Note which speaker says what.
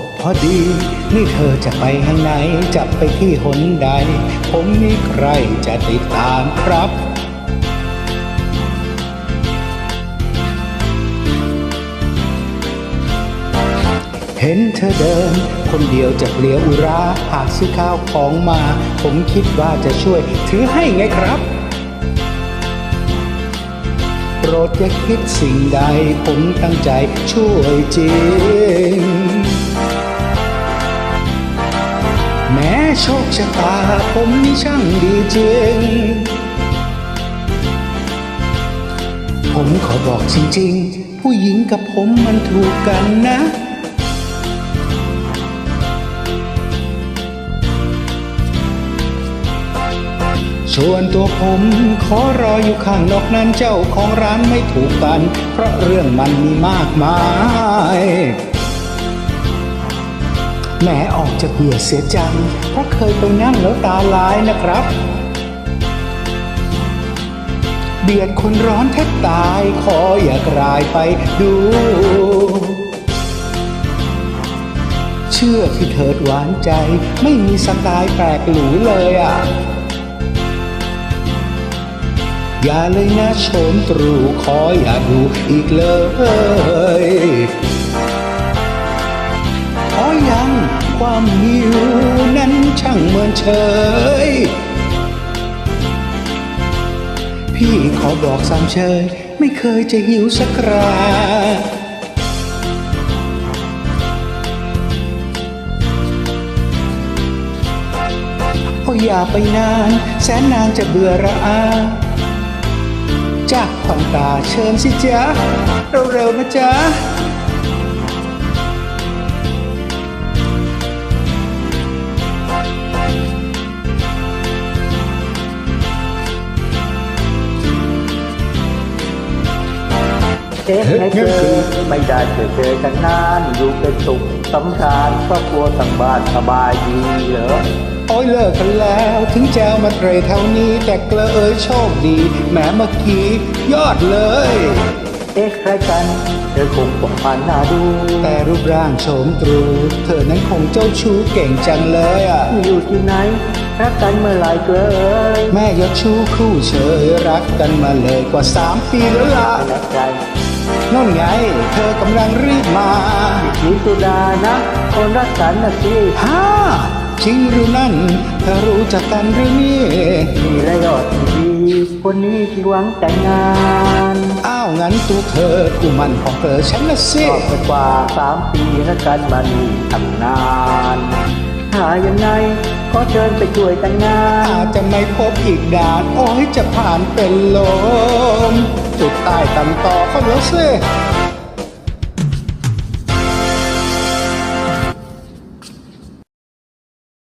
Speaker 1: บพอดี นี่เธอจะไปทางไหน จะไปที่หนใด ผมมีใครจะติดตามครับเห็นเธอเดิน คนเดียวจะเปลี่ยวอุราหากซื้อข้าวของมา ผมคิดว่าจะช่วยถือให้ไงครับ โปรดอย่าคิดสิ่งใด ผมตั้งใจช่วยจริง แม้โชคชะตาผมนี่ช่างดีจริง ผมขอบอกจริงๆ ผู้หญิงกับผมมันถูกกันนะส่วนตัวผมขอรออยู่ข้างนอกนั้นเจ้าของร้านไม่ถูกกัน เพราะเรื่องมันมีมากมาย แม้ออกจะเบื่อเสียจัง เพราะเคยไปนั่งแล้วตาลายนะครับ เบียดคนร้อนแทบตาย ขออย่ากลายไปดู เชื่อที่เถิดหวานใจ ไม่มีสไตล์แปลกหรูเลยอะ อย่าเลยนะโฉมตรูขออย่าดูอีกเลย ความหิวนั้นช่างเหมือนเฉย พี่ขอบอกสามเชย ไม่เคยจะหิวสักคราโอ้อย่าไปนาน แสนนานจะเบื่อระอาจากขวัญตาเชิญสิจ๊ะเร็วๆนะจ๊ะ
Speaker 2: เอ๊ะไม่เจอไม่ได้เจอเจอกันนานอยู่เป็นสุขสำราญครอบครัวทั้งบ้านสบายดีเหรอ
Speaker 1: โอ้ยเลิกกันแล้วถึงแจวมาเตรเท่านี้ แต่เกลอเอยโชคดีแหมเมื่อกี้ยอดเลย
Speaker 2: เอ๊ะใครกันเธอคงต้องผ่านหน้าดู
Speaker 1: แต่รูปร่างโฉมตรู เธอนั้นคงเจ้าชู้เก่งจังเลยอะ
Speaker 2: อยู่ที่ไหนรักกันเมื่อไหรเกลย
Speaker 1: แม่ยอดชู้คู่เฉยรักกันมาเลยกว่าสามปีแล้วล่ะ
Speaker 2: แน่ใจ
Speaker 1: นั่นไง เธอกำลังรีบมา
Speaker 2: สีสุดานะ คนรักกันนะสิ
Speaker 1: ฮ่าจริงหรือนั่น เธอรู้จักกันหรือนี่
Speaker 2: มีและยอดดีคนนี้ที่หวังแต่งงาน
Speaker 1: อ้าวงั้นตัวเธอกูมันของเธอฉันนะสิ
Speaker 2: ก็ไปกว่าสามปีรักกันมานี่ทำนาน หายังไงก็เชิญไปช่วยแต่งงาน
Speaker 1: อาจจะไม่พบอีกด่านโอ้ยจะผ่านเป็นลมจุดใต้ตำต่อเขาแล้วสิ